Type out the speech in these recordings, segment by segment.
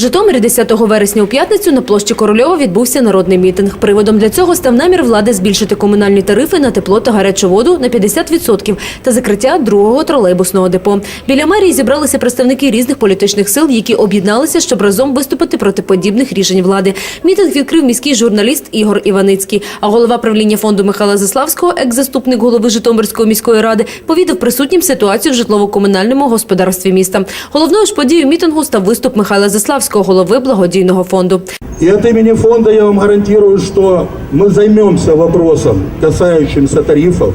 Житомирі 10 вересня у п'ятницю на площі Корольова відбувся народний мітинг. Приводом для цього став намір влади збільшити комунальні тарифи на тепло та гарячу воду на 50% та закриття другого тролейбусного депо. Біля мерії зібралися представники різних політичних сил, які об'єдналися, щоб разом виступити проти подібних рішень влади. Мітинг відкрив міський журналіст Ігор Іваницький. А голова правління фонду Михайла Заславського, екс-заступник голови Житомирської міської ради, повідав присутнім ситуацію в житлово-комунальному господарстві міста. Головною ж подією мітингу став виступ Михайла Заславського, голови благодійного фонду. И от имени фонда я вам гарантирую, что мы займемся вопросом, касающимся тарифов,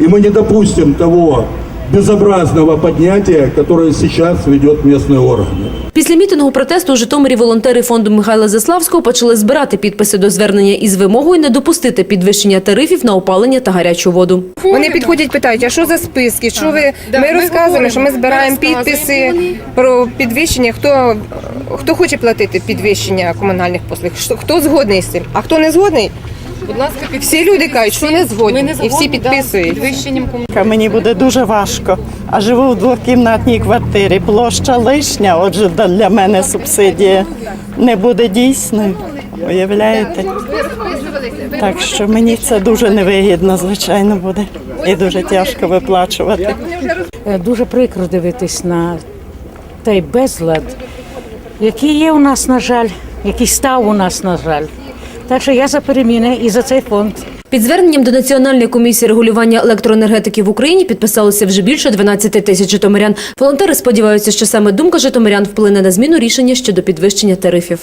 и мы не допустим того безобразного поднятия, которое сейчас ведет местные органы. Після мітингу протесту у Житомирі волонтери фонду Михайла Заславського почали збирати підписи до звернення із вимогою не допустити підвищення тарифів на опалення та гарячу воду. Вони підходять, питають, а що за списки? Що ви ми, розказуємо, що ми збираємо підписи про підвищення. Хто хто хоче платити підвищення комунальних послуг? Хто згодний з цим? А хто не згодний? Будь ласка, під... Всі люди кажуть, що не згодні, і всі підписують. підвищенням. Мені буде дуже важко. А живу в двокімнатній квартирі. Площа лишня, отже, для мене субсидія не буде дійсною. Уявляєте? Так що мені це дуже невигідно, звичайно, буде. І дуже тяжко виплачувати. Е, Дуже прикро дивитись на той безлад, який є у нас, на жаль, який став у нас, на жаль. Так що я за переміни і за цей фонд. Під зверненням до Національної комісії регулювання електроенергетики в Україні підписалося вже більше 12 тисяч житомирян. Волонтери сподіваються, що саме думка житомирян вплине на зміну рішення щодо підвищення тарифів.